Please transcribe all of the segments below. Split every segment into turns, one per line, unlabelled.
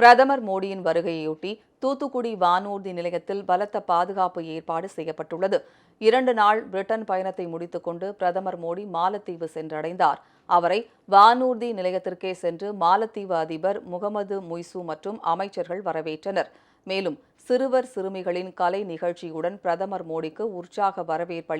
பிரதமர் மோடியின் வருகையொட்டி தூத்துக்குடி வானூர்தி நிலையத்தில் பலத்த பாதுகாப்பு ஏற்பாடு செய்யப்பட்டுள்ளது. இரண்டு நாள் பிரிட்டன் பயணத்தை முடித்துக்கொண்டு பிரதமர் மோடி மாலத்தீவு சென்றடைந்தார். அவரை வானூர்தி நிலையத்திற்கே சென்று மாலத்தீவு அதிபர் முகமது முய்சு மற்றும் அமைச்சர்கள் வரவேற்றனர். மேலும் சிறுவர் சிறுமிகளின் கலை நிகழ்ச்சியுடன் பிரதமர் மோடிக்கு உற்சாக வரவேற்பு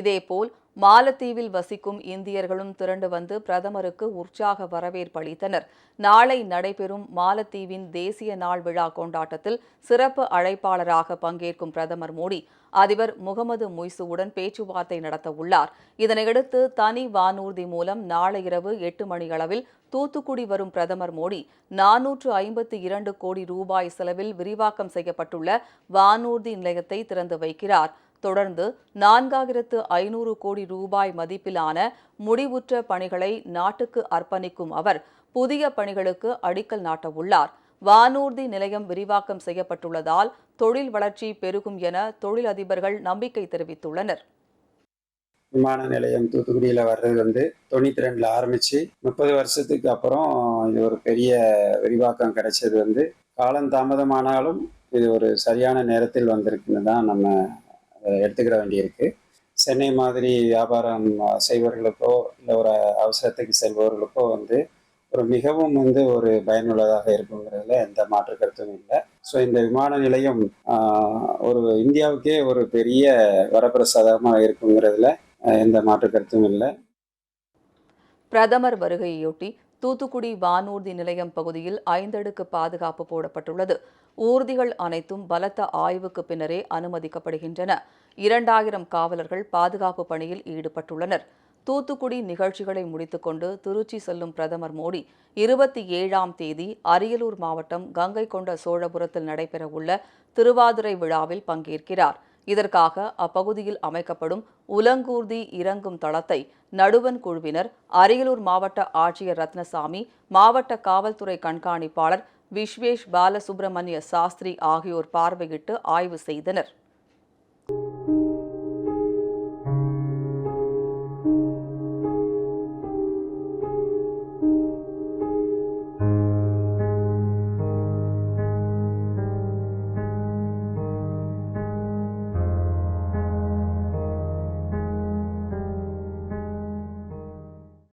இதேபோல் மாலத்தீவில் வசிக்கும் இந்தியர்களும் திரண்டு வந்து பிரதமருக்கு உற்சாக வரவேற்பு அளித்தனர். நாளை நடைபெறும் மாலத்தீவின் தேசிய நாள் விழா கொண்டாட்டத்தில் சிறப்பு அழைப்பாளராக பங்கேற்கும் பிரதமர் மோடி அதிபர் முகமது மொய்சுவுடன் பேச்சுவார்த்தை நடத்த உள்ளார். இதனையடுத்து தனி வானூர்தி மூலம் நாளை இரவு எட்டு மணியளவில் தூத்துக்குடி வரும் பிரதமர் மோடி நானூற்று ஐம்பத்தி இரண்டு கோடி ரூபாய் செலவில் விரிவாக்கம் செய்யப்பட்டுள்ள வானூர்தி நிலையத்தை திறந்து வைக்கிறார். தொடர்ந்து நான்காயிரத்து ஐநூறு கோடி ரூபாய் மதிப்பிலான முடிவுற்ற பணிகளை நாட்டுக்கு அர்ப்பணிக்கும் அவர் புதிய பணிகளுக்கு அடிக்கல் நாட்டவுள்ளார். வானூர்தி நிலையம் விரிவாக்கம் செய்யப்பட்டுள்ளதால் தொழில் வளர்ச்சி பெருகும் என தொழிலதிபர்கள் நம்பிக்கை தெரிவித்துள்ளனர்.
விமான நிலையம் தூத்துக்குடியில் வர்றது வந்து தொண்ணூற்றி ரெண்டில் ஆரம்பித்து முப்பது வருஷத்துக்கு அப்புறம் இது ஒரு பெரிய விரிவாக்கம் கிடைச்சது வந்து காலம் தாமதமானாலும் இது ஒரு சரியான நேரத்தில் வந்திருக்குன்னு தான் நம்ம எடுத்துக்கிட வேண்டியிருக்கு. சென்னை மாதிரி வியாபாரம் செய்பவர்களுக்கோ இல்லை ஒரு அவசரத்துக்கு செல்பவர்களுக்கோ வந்து ஒரு மிகவும் வந்து ஒரு பயனுள்ளதாக இருக்குங்கிறதுல எந்த மாற்று கருத்தும் இல்லை. ஸோ இந்த விமான நிலையம் ஒரு இந்தியாவுக்கே ஒரு பெரிய வரப்பிரசாதமாக இருக்குங்கிறதுல எந்த மாற்று கருத்தும் இல்லை.
பிரதமர் வருகையொட்டி தூத்துக்குடி வானூர்தி நிலையம் பகுதியில் ஐந்தடுக்கு பாதுகாப்பு போடப்பட்டுள்ளது. ஊர்திகள் அனைத்தும் பலத்த ஆய்வுக்கு பின்னரே அனுமதிக்கப்படுகின்றன. இரண்டாயிரம் காவலர்கள் பாதுகாப்பு பணியில் ஈடுபட்டுள்ளனர். தூத்துக்குடி நிகழ்ச்சிகளை முடித்துக்கொண்டு திருச்சி செல்லும் பிரதமர் மோடி இருபத்தி ஏழாம் தேதி அரியலூர் மாவட்டம் கங்கை கொண்ட சோழபுரத்தில் நடைபெறவுள்ள திருவாதிரை விழாவில் பங்கேற்கிறார். இதற்காக அப்பகுதியில் அமைக்கப்படும் உலங்கூர்தி இறங்கும் தளத்தை நடுவன் குழுவினர் அரியலூர் மாவட்ட ஆட்சியர் ரத்னசாமி மாவட்ட காவல்துறை கண்காணிப்பாளர் விஸ்வேஷ் பாலசுப்பிரமணிய சாஸ்திரி ஆகியோர் பார்வையிட்டு ஆய்வு செய்தனர்.